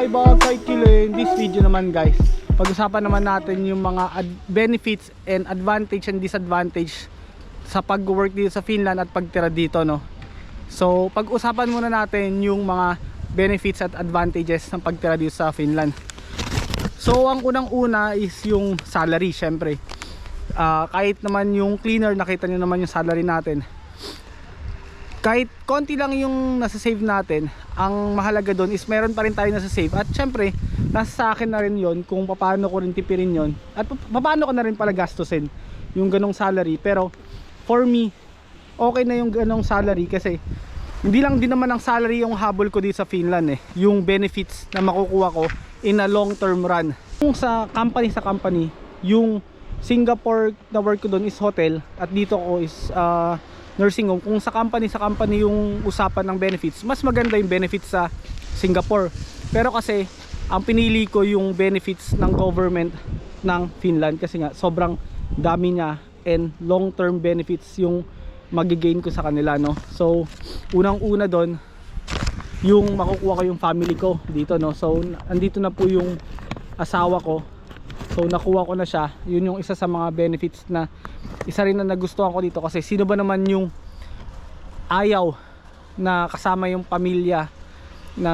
Iba kay Kilo in this video naman guys. Pag-usapan naman natin yung mga benefits and advantage and disadvantage sa pag-work dito sa Finland at pagtira dito no. So pag-usapan muna natin yung mga benefits at advantages ng pagtira dito sa Finland. So ang unang-una is yung salary syempre. Ah, kahit naman yung cleaner nakita niyo naman yung salary natin kahit konti lang yung nasa save natin, ang mahalaga doon is meron pa rin tayo nasa save. At syempre, nasa sa akin na rin yon kung paano ko rin tipirin yon At pa- paano ko na rin pala gastusin yung ganong salary. Pero for me, okay na yung ganong salary kasi hindi lang din naman ang salary yung habol ko dito sa Finland eh. Yung benefits na makukuha ko in a long term run. Kung sa company sa company, yung Singapore na work ko doon is hotel at dito ko is ah, nursing home. Kung sa company sa company yung usapan ng benefits, mas maganda yung benefits sa Singapore. Pero kasi ang pinili ko yung benefits ng government ng Finland kasi nga sobrang dami niya and long term benefits yung magigain ko sa kanila no. So unang-una doon yung makukuha ko yung family ko dito no. So andito na po yung asawa ko. So nakuha ko na siya. Yun yung isa sa mga benefits na isa rin na nagustuhan ko dito kasi sino ba naman yung ayaw na kasama yung pamilya na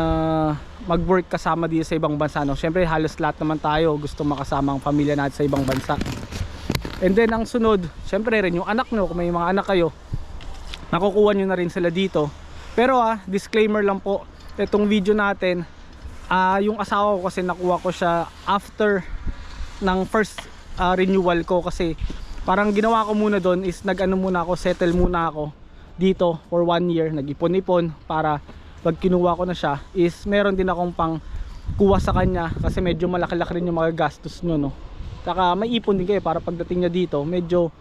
mag-work kasama dito sa ibang bansa no. Syempre halos lahat naman tayo gusto makasama ang pamilya natin sa ibang bansa. And then ang sunod, syempre rin yung anak nyo, kung may mga anak kayo, nakukuha nyo na rin sila dito. Pero ah, disclaimer lang po, itong video natin, ah yung asawa ko kasi nakuha ko siya after ng first ah, renewal ko kasi parang ginawa ko muna doon is nag-ano muna ako, settle muna ako dito for one year, nag-ipon-ipon para pag kinuha ko na siya is meron din akong pang kuha sa kanya kasi medyo malaki-laki rin yung mga gastos nyo no. Saka may ipon din kayo para pagdating niya dito medyo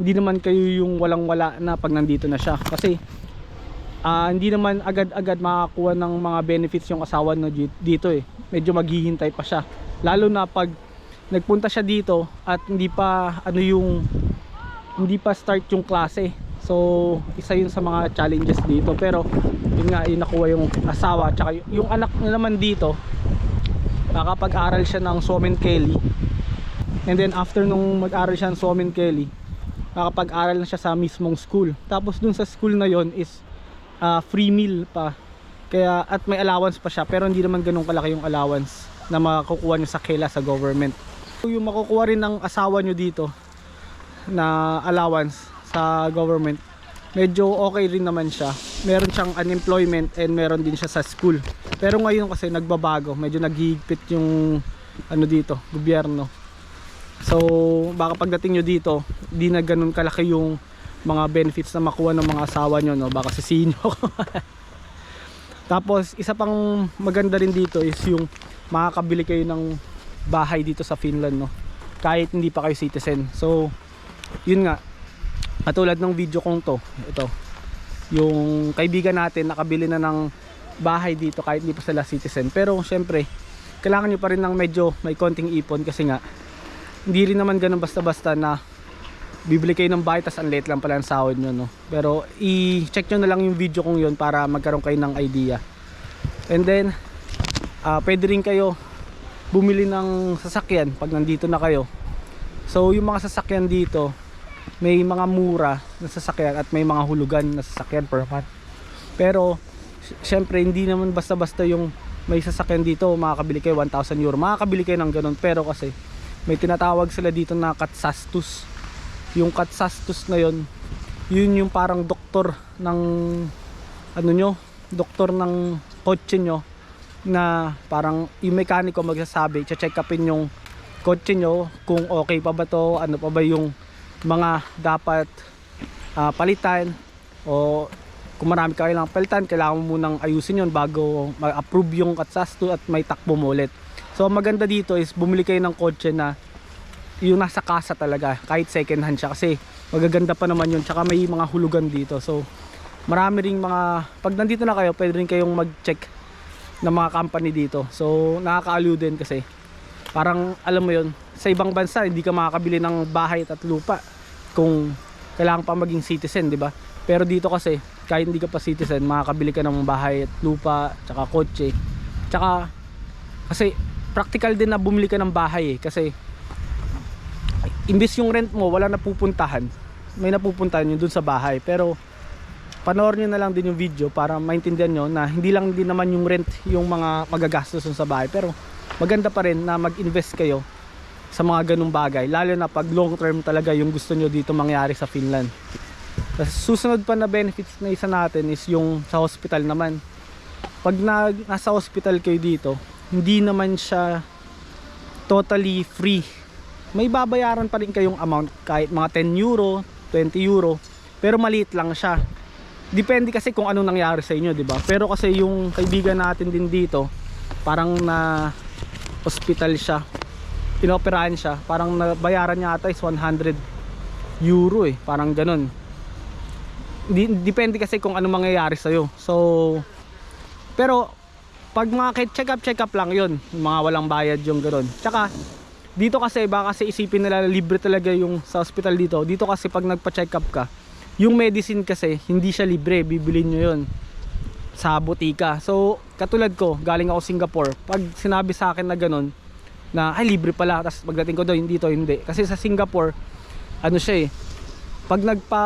hindi naman kayo yung walang wala na pag nandito na siya. Kasi ah, hindi naman agad-agad makakuha ng mga benefits yung asawa no di- dito eh. Medyo maghihintay pa siya. Lalo na pag nagpunta siya dito at hindi pa ano yung hindi pa start yung klase. So isa yun sa mga challenges dito. Pero yun nga yung nakuha yung asawa tsaka yung anak niya naman dito nakapag-aral siya ng Somen Kelly. And then after nung mag-aral siya ng Somen Kelly nakapag-aral na siya sa mismong school. Tapos dun sa school na yon is ah, free meal pa. Kaya at may allowance pa siya pero hindi naman ganun kalaki yung allowance na makukuha niyo sa kela sa government. Yung makukuha rin ng asawa nyo dito na allowance sa government medyo okay rin naman siya. Meron siyang unemployment and meron din siya sa school. Pero ngayon kasi nagbabago medyo naghihigpit yung ano dito gobyerno so baka pagdating nyo dito di na ganun kalaki yung mga benefits na makuha ng mga asawa nyo no? Baka sisihin nyo tapos isa pang maganda rin dito is yung makakabili kayo ng bahay dito sa Finland no? Kahit hindi pa kayo citizen. So yun nga. Katulad ng video kong to ito. Yung kaibigan natin nakabili na ng bahay dito kahit hindi pa sila citizen. Pero syempre kailangan nyo pa rin ng medyo may konting ipon kasi nga hindi rin naman ganun basta basta na bibili kayo ng bahay tas ang late lang pala ang sahod nyo no? Pero i-check nyo na lang yung video kong yun para magkaroon kayo ng idea. And then ah, pwede rin kayo bumili ng sasakyan pag nandito na kayo. So yung mga sasakyan dito may mga mura na sasakyan at may mga hulugan na sasakyan per month. Pero sy- syempre hindi naman basta-basta yung may sasakyan dito makakabili kayo 1,000 euro. Makakabili kayo ng ganun pero kasi may tinatawag sila dito na katsastus. Yung katsastus na yon yun yung parang doktor ng ano nyo doktor ng kotse nyo na parang yung mekaniko magsasabi check upin yung kotse nyo kung okay pa ba to ano pa ba yung mga dapat ah, palitan o kung marami ka kailangang palitan kailangan mo munang ayusin yon bago ma-approve yung katsasto at may takbo mo ulit so maganda dito is bumili kayo ng kotse na yung nasa kasa talaga. Kahit second hand siya. Kasi magaganda pa naman yun. Tsaka may mga hulugan dito. So marami ring mga pag nandito na kayo pwede rin kayong mag-check ng mga company dito. So nakakaaliw din kasi. Parang alam mo yon sa ibang bansa hindi ka makakabili ng bahay at lupa kung kailangan pa maging citizen di ba? Pero dito kasi kahit hindi ka pa citizen makakabili ka ng bahay at lupa tsaka kotse. Tsaka kasi practical din na bumili ka ng bahay eh kasi imbis yung rent mo wala napupuntahan may napupuntahan yun dun sa bahay. Pero panoorin nyo na lang din yung video para maintindihan nyo na hindi lang din naman yung rent yung mga magagastos sa bahay. Pero maganda pa rin na mag-invest kayo sa mga ganung bagay. Lalo na pag long term talaga yung gusto nyo dito mangyari sa Finland. Tapos susunod pa na benefits na isa natin is yung sa hospital naman. Pag na, nasa hospital kayo dito hindi naman siya totally free. May babayaran pa rin kayong amount kahit mga 10 euro 20 euro pero maliit lang siya. Depende kasi kung anong nangyari sa inyo di ba? Pero kasi yung kaibigan natin din dito parang na hospital siya. Inoperahan siya. Parang nabayaran niya ata is 100 euro eh. Parang ganun. Depende kasi kung ano mangyayari sa'yo. So pero pag mga check up check up lang yun. Mga walang bayad yung ganun. Tsaka dito kasi baka kasi isipin nila libre talaga yung sa hospital dito. Dito kasi pag nagpa-check up ka yung medicine kasi hindi siya libre. Bibilin nyo yun sa botika so katulad ko galing ako Singapore. Pag sinabi sa akin na ganun na ay libre pala. Tapos pagdating ko doon dito hindi. Kasi sa Singapore ano siya eh pag nagpa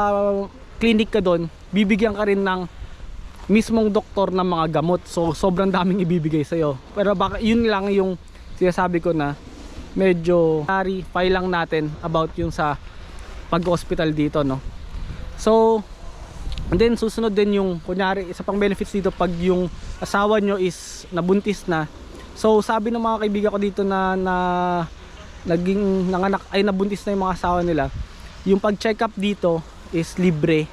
clinic ka doon bibigyan ka rin ng mismong doktor ng mga gamot. So sobrang daming ibibigay sa'yo. Pero baka yun lang yung sinasabi ko na medyo nari file lang natin about yung sa pag-hospital dito no? So and then susunod din yung kunyari isa pang benefits dito pag yung asawa nyo is nabuntis na. So sabi ng mga kaibigan ko dito na na naging nanganak ay nabuntis na yung mga asawa nila yung pag check up dito is libre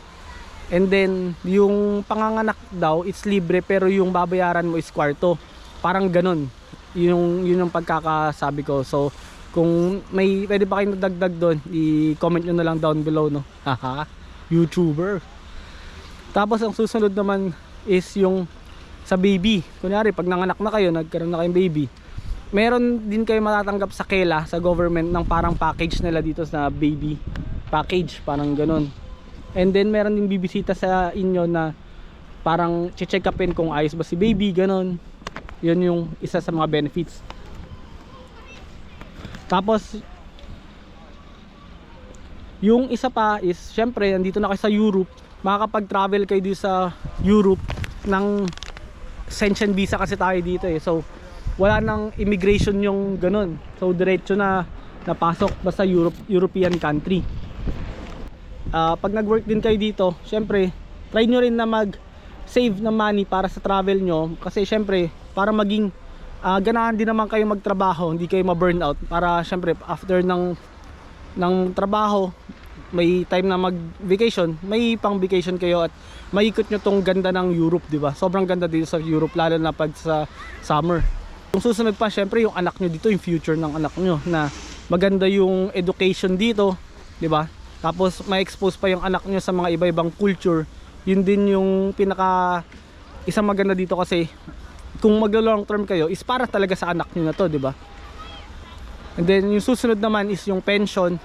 and then yung panganganak daw it's libre pero yung babayaran mo is kwarto. Parang ganun. Yung yun yung pagkakasabi ko. So kung may pwede pa kayong dagdag doon? I-comment nyo na lang down below no? Haha. Youtuber. Tapos ang susunod naman is yung sa baby. Kunyari pag nanganak na kayo nagkaroon na kayong baby meron din kayo matatanggap sa KELA sa government ng parang package nila dito sa baby package. Parang ganun and then meron din bibisita sa inyo na parang check upin kung ayos ba si baby ganun yun yung isa sa mga benefits. Tapos yung isa pa is syempre nandito na kayo sa Europe. Makakapag-travel kayo dito sa Europe ng Schengen visa kasi tayo dito eh. So wala nang immigration yung ganun so diretso na napasok basta Europe, European country Ah, pag nag-work din kayo dito syempre try nyo rin na mag save ng money para sa travel nyo. Kasi syempre para maging ah, ganahan din naman kayo magtrabaho hindi kayo ma-burnout. Para syempre after ng ng trabaho may time na mag vacation may pang vacation kayo at maikot nyo tong ganda ng Europe di ba? Sobrang ganda dito sa Europe lalo na pag sa summer. Yung susunod pa syempre yung anak nyo dito yung future ng anak nyo na maganda yung education dito di ba tapos ma-expose pa yung anak nyo sa mga iba-ibang culture. Yun din yung pinaka isang maganda dito kasi kung maglo long term kayo is para talaga sa anak nyo na to di ba? And then yung susunod naman is yung pension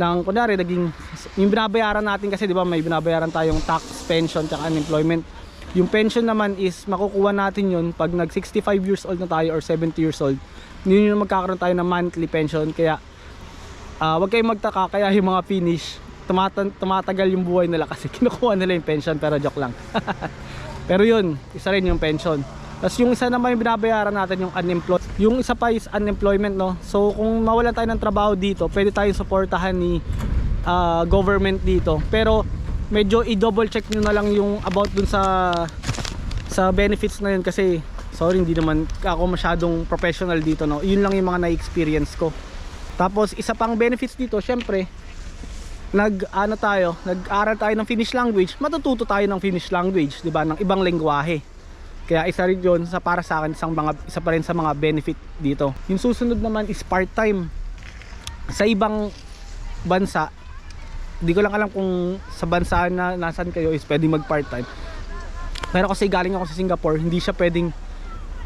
ng kunwari naging yung binabayaran natin kasi di ba may binabayaran tayong tax pension tsaka unemployment. Yung pension naman is makukuha natin yun pag nag 65 years old na tayo or 70 years old. Yun yung magkakaroon tayo ng monthly pension. Kaya Ah, wag kayong magtaka kaya yung mga finish tumata- tumatagal yung buhay nila kasi kinukuha nila yung pension pero joke lang. pero yun, isa rin yung pension. Tapos yung isa naman yung binabayaran natin yung unemployed. Yung isa pa is unemployment no. So kung mawalan tayo ng trabaho dito, pwede tayong suportahan ni ah, government dito. Pero medyo i-double check nyo na lang yung about dun sa sa benefits na yun kasi sorry hindi naman ako masyadong professional dito no. Yun lang yung mga na-experience ko. Tapos isa pang benefits dito, syempre, nag ano tayo, nag-aral tayo ng Finnish language, matututo tayo ng Finnish language, 'di ba, ng ibang lengguwahe. Kaya isa rin 'yon sa para sa akin isang mga isa pa rin sa mga benefit dito. Yung susunod naman is part-time. Sa ibang bansa, Di ko lang alam kung sa bansa na nasan kayo is pwedeng mag part-time. Pero kasi galing ako sa Singapore, hindi siya pwedeng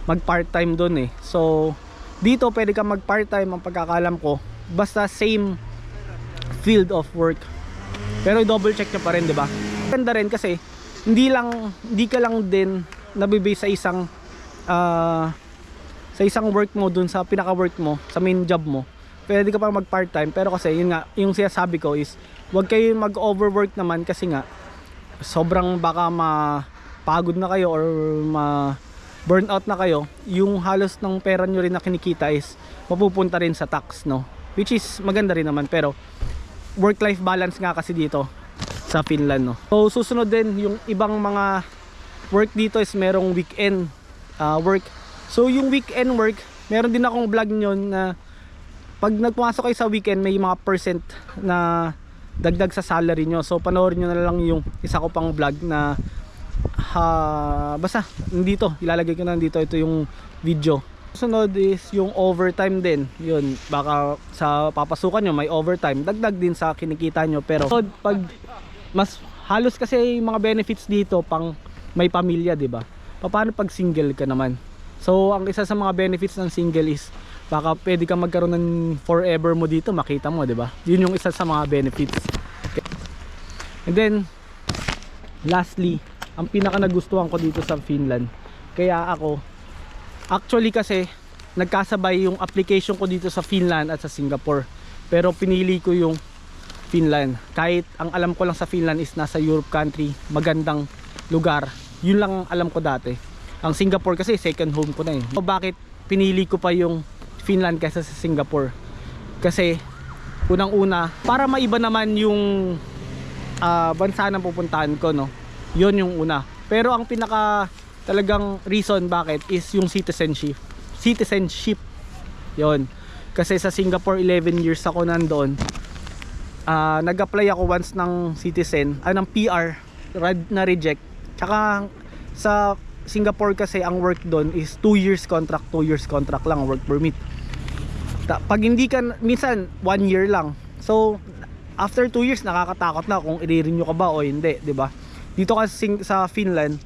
mag part-time doon eh. So, dito pwede ka mag part-time ang pagkakalam ko. Basta same field of work. Pero double check nyo pa rin, di ba? Ganda rin kasi hindi lang hindi ka lang din nabibase sa isang ah, sa isang work mo dun sa pinaka work mo, sa main job mo. Pwede ka pa mag part-time pero kasi yun nga, yung sinasabi ko is wag kayo mag-overwork naman kasi nga sobrang baka mapagod na kayo or ma burnout na kayo, yung halos ng pera nyo rin na kinikita is mapupunta rin sa tax, no? Which is maganda rin naman pero work-life balance nga kasi dito sa Finland, no? So susunod din yung ibang mga work dito is merong weekend uh, work. So yung weekend work, meron din akong vlog nyon na pag nagpumasok kayo sa weekend may mga percent na dagdag sa salary nyo. So panoorin nyo na lang yung isa ko pang vlog na ha, basta dito ilalagay ko na dito ito yung video. Sunod is yung overtime din. Yun baka sa papasukan nyo may overtime. Dagdag din sa kinikita nyo. Pero pag mas halos kasi yung mga benefits dito pang may pamilya di ba? Paano pag single ka naman? So ang isa sa mga benefits ng single is baka pwede ka magkaroon ng forever mo dito makita mo di ba? Yun yung isa sa mga benefits. And then lastly ang pinaka nagustuhan ko dito sa Finland. Kaya ako actually kasi nagkasabay yung application ko dito sa Finland at sa Singapore. Pero pinili ko yung Finland. Kahit ang alam ko lang sa Finland is nasa Europe country magandang lugar. Yun lang ang alam ko dati. Ang Singapore kasi second home ko na eh. So, bakit pinili ko pa yung Finland kaysa sa Singapore? Kasi unang una para maiba naman yung ah, bansa na pupuntahan ko no yon yung una. Pero ang pinaka talagang reason bakit is yung citizenship. Citizenship. Yon kasi sa Singapore 11 years ako nandoon ah nag-apply ako once ng citizen ay ng PR na reject. Tsaka sa Singapore kasi ang work doon is 2 years contract 2 years contract lang ang work permit. Ta- pag hindi ka minsan 1 year lang. So after 2 years nakakatakot na kung i-renew ka ba o hindi 'di ba dito kasi sa Finland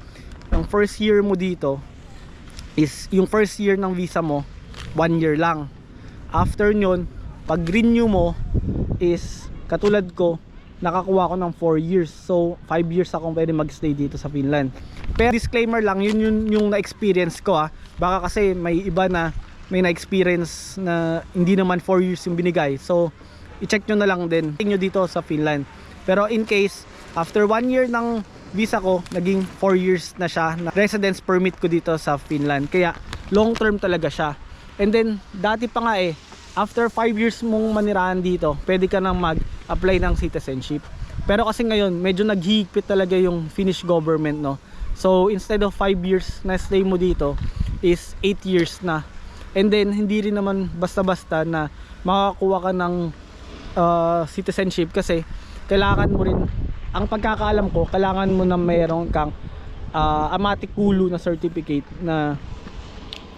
ang first year mo dito is yung first year ng visa mo 1 year lang. After nyon pag renew mo is katulad ko nakakuha ko ng 4 years. So 5 years akong pwede magstay dito sa Finland. Pero disclaimer lang yun yun yung na-experience ko ah baka kasi may iba na may na-experience na hindi naman 4 years yung binigay. So i-check nyo na lang din. Nyo dito sa Finland. Pero in case after 1 year ng visa ko naging 4 years na siya na residence permit ko dito sa Finland. Kaya long term talaga siya. And then dati pa nga eh after 5 years mong manirahan dito pwede ka nang mag-apply ng citizenship. Pero kasi ngayon medyo naghihigpit talaga yung Finnish government no? So instead of 5 years na stay mo dito is 8 years na. And then hindi rin naman basta-basta na makakuha ka ng uh, citizenship kasi kailangan mo rin ang pagkakaalam ko kailangan mo na mayroon kang uh, amatikulo na certificate na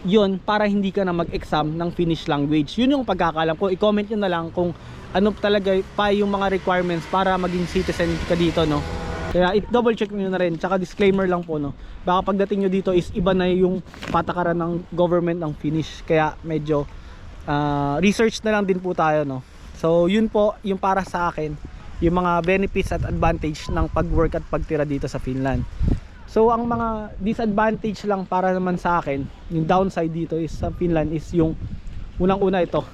yun para hindi ka na mag-exam ng Finnish language. Yun yung pagkakaalam ko. I-comment nyo na lang kung ano talaga pa yung mga requirements para maging citizen ka dito no? Kaya it double check nyo na rin. Tsaka disclaimer lang po no? Baka pagdating nyo dito is iba na yung patakaran ng government ng Finnish. Kaya medyo uh, research na lang din po tayo no? So yun po yung para sa akin yung mga benefits at advantage ng pag-work at pagtira dito sa Finland. So ang mga disadvantage lang para naman sa akin, yung downside dito is sa Finland is yung unang-una ito.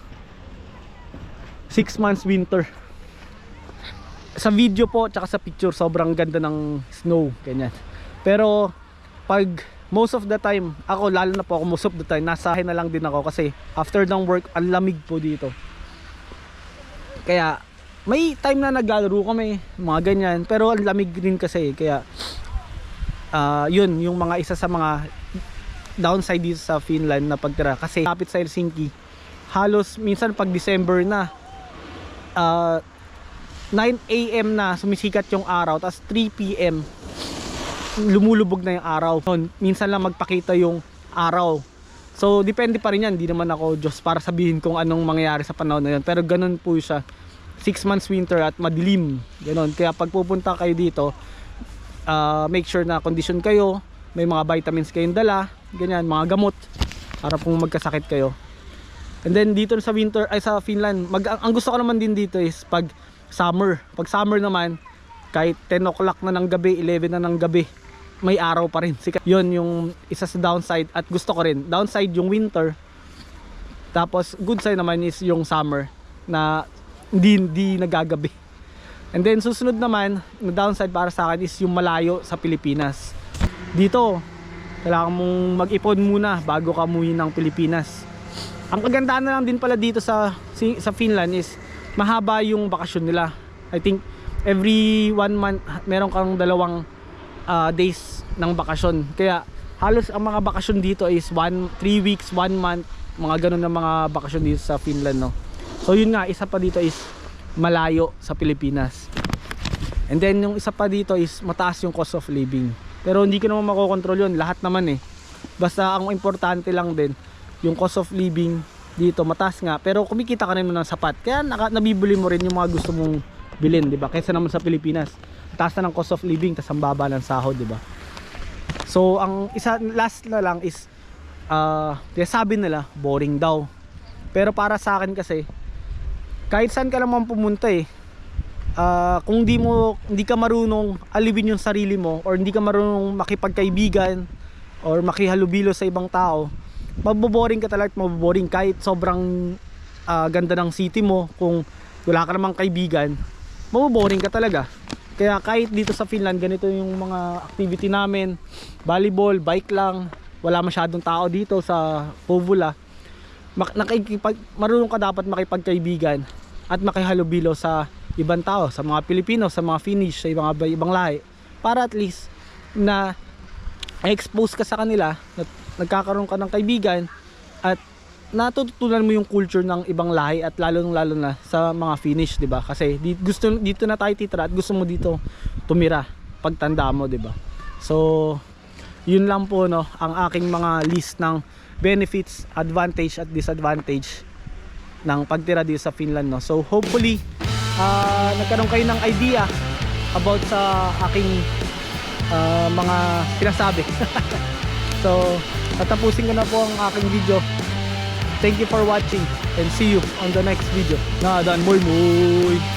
6 months winter. Sa video po tsaka sa picture sobrang ganda ng snow ganyan. Pero pag most of the time, ako lalo na po ako most of the time nasa na lang din ako kasi after ng work ang lamig po dito. Kaya may time na naglalaro kami mga ganyan. Pero ang lamig rin kasi kaya ah yun yung mga isa sa mga downside dito sa Finland na pagtira. Kasi kapit sa Helsinki halos minsan pag December na ah 9 AM na sumisikat yung araw tapos 3 PM lumulubog na yung araw. Minsan lang magpakita yung araw. So depende pa rin yan. Hindi naman ako Diyos para sabihin kung anong mangyayari sa panahon na yun. Pero ganun po siya 6 months winter at madilim. Ganon. Kaya pag pupunta kayo dito, ah, make sure na condition kayo, may mga vitamins kayong dala, ganyan, mga gamot para kung magkasakit kayo. And then dito sa winter ay sa Finland, mag, ang, gusto ko naman din dito is pag summer. Pag summer naman, kahit 10 o'clock na ng gabi, 11 na ng gabi, may araw pa rin. Sikat. Yun yung isa sa downside at gusto ko rin. Downside yung winter. Tapos good side naman is yung summer na hindi, hindi nagagabi. And then susunod naman, na downside para sa akin is yung malayo sa Pilipinas. Dito, kailangan mong mag-ipon muna bago ka umuwi ng Pilipinas. Ang kagandahan na lang din pala dito sa sa Finland is mahaba yung bakasyon nila. I think every one month meron kang dalawang ah, days ng bakasyon. Kaya halos ang mga bakasyon dito is 1 3 weeks, 1 month, mga ganun na mga bakasyon dito sa Finland, no. So yun nga, isa pa dito is malayo sa Pilipinas. And then yung isa pa dito is mataas yung cost of living. Pero hindi ko naman makokontrol yun, lahat naman eh. Basta ang importante lang din, yung cost of living dito mataas nga. Pero kumikita ka naman ng sapat. Kaya naka, nabibili mo rin yung mga gusto mong bilhin di ba? Kaysa naman sa Pilipinas. Taas na ng cost of living tas ang baba ng sahod di ba? So ang isa last na lang is kaya sabi nila boring daw. Pero para sa akin kasi kahit saan ka naman pumunta eh ah, kung di mo hindi ka marunong alibin yung sarili mo or hindi ka marunong makipagkaibigan or makihalubilo sa ibang tao maboboring ka talaga at maboboring kahit sobrang ah, ganda ng city mo kung wala ka namang kaibigan maboboring ka talaga. Kaya kahit dito sa Finland ganito yung mga activity namin. Volleyball, bike lang wala masyadong tao dito sa Povula nakikipag, marunong ka dapat makipagkaibigan at makihalubilo sa ibang tao, sa mga Pilipino, sa mga Finnish, sa ibang, ibang lahi para at least na expose ka sa kanila na nagkakaroon ka ng kaibigan at natututunan mo yung culture ng ibang lahi at lalo lalo na sa mga Finnish, 'di ba? Kasi di, gusto dito na tayo titira at gusto mo dito tumira pagtanda mo, 'di ba? So, yun lang po no ang aking mga list ng benefits, advantage at disadvantage ng pagtira dito sa Finland no. So, hopefully ah, nagkaroon kayo ng idea about sa aking ah, mga sinasabi. so, tatapusin ko na po ang aking video. Thank you for watching and see you on the next video. Na dan moy moy.